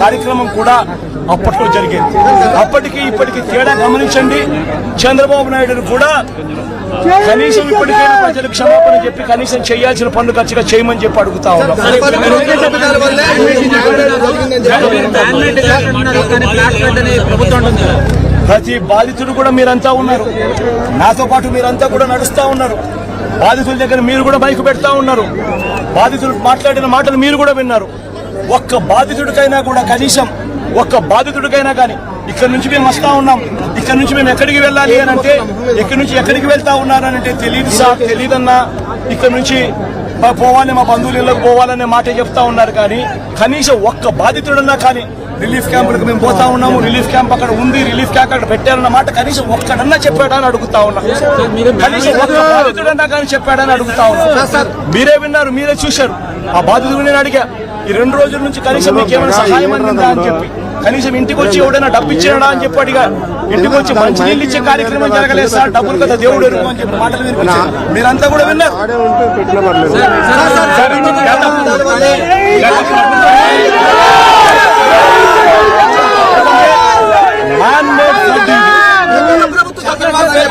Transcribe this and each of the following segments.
కార్యక్రమం కూడా అప్పట్లో జరిగేది అప్పటికి ఇప్పటికి తేడా గమనించండి చంద్రబాబు నాయుడును కూడా కనీసం ఇప్పటికైనా ప్రజలకు క్షమాపణ చెప్పి కనీసం చేయాల్సిన పనులు ఖర్చుగా చేయమని చెప్పి అడుగుతా ఉన్నాం ప్రతి బాధితుడు కూడా మీరంతా ఉన్నారు నాతో పాటు మీరంతా కూడా నడుస్తా ఉన్నారు బాధితుల దగ్గర మీరు కూడా బైక్ పెడతా ఉన్నారు బాధితులు మాట్లాడిన మాటలు మీరు కూడా విన్నారు ఒక్క బాధితుడికైనా కూడా కనీసం ఒక్క బాధితుడికైనా కానీ ఇక్కడ నుంచి మేము వస్తా ఉన్నాం. ఇక్కడ నుంచి మేము ఎక్కడికి వెళ్ళాలి అని అంటే ఇక్కడ నుంచి ఎక్కడికి వెళ్తా ఉన్నారని అంటే తెలియదు సార్ తెలియదన్నా ఇక్కడ నుంచి మా పోవాలి మా బంధువులు ఇళ్ళకి పోవాలనే మాట చెప్తా ఉన్నారు కానీ కనీసం ఒక్క బాధితుడన్నా కానీ రిలీఫ్ క్యాంపులకు మేము పోతా ఉన్నాము. రిలీఫ్ క్యాంప్ అక్కడ ఉంది రిలీఫ్ క్యాంప్ అక్కడ పెట్టారన్న మాట కనీసం ఒక్కడన్నా చెప్పాడని అని అడుగుతా ఉన్నా. కనీసం ఒక్క బాధితుడన్నా కానీ చెప్పాడని అడుగుతా ఉన్నా. మీరే విన్నారు మీరే చూశారు. ఆ బాధితుడు నేను అడిగా ఈ రెండు రోజుల నుంచి కనీసం మీకు ఏమైనా సహాయం అందిందా అని చెప్పి. కనీసం ఇంటికి వచ్చి ఎవడైనా డబ్బు ఇచ్చాడా అని చెప్పి అడిగా. ఇంటికి వచ్చి మంచి నీళ్ళు ఇచ్చే కార్యక్రమం జరగలేదు సార్. డబ్బులు కదా దేవుడు అని చెప్పి మాటలు వినిపించారు మీరంతా కూడా విన్నారు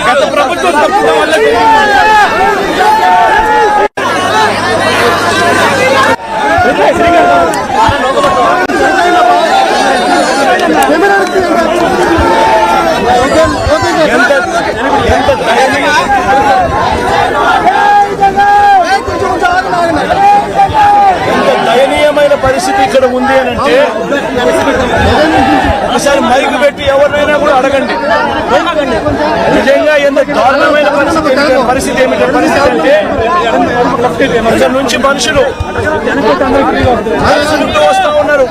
గత- ప్రభుత్వం వల్ల ఎంత ఎంత ఎంత దయనీయమైన పరిస్థితి ఇక్కడ ఉంది అని అంటే ఒకసారి మైకు పెట్టి ఎవరినైనా కూడా అడగండి. నిజంగా ఎంత దారుణమైన పరిస్థితి పరిస్థితి ఏమిటి? పరిస్థితి అంటే ఇక్కడ నుంచి మనుషులు వస్తూ ఉన్నారు.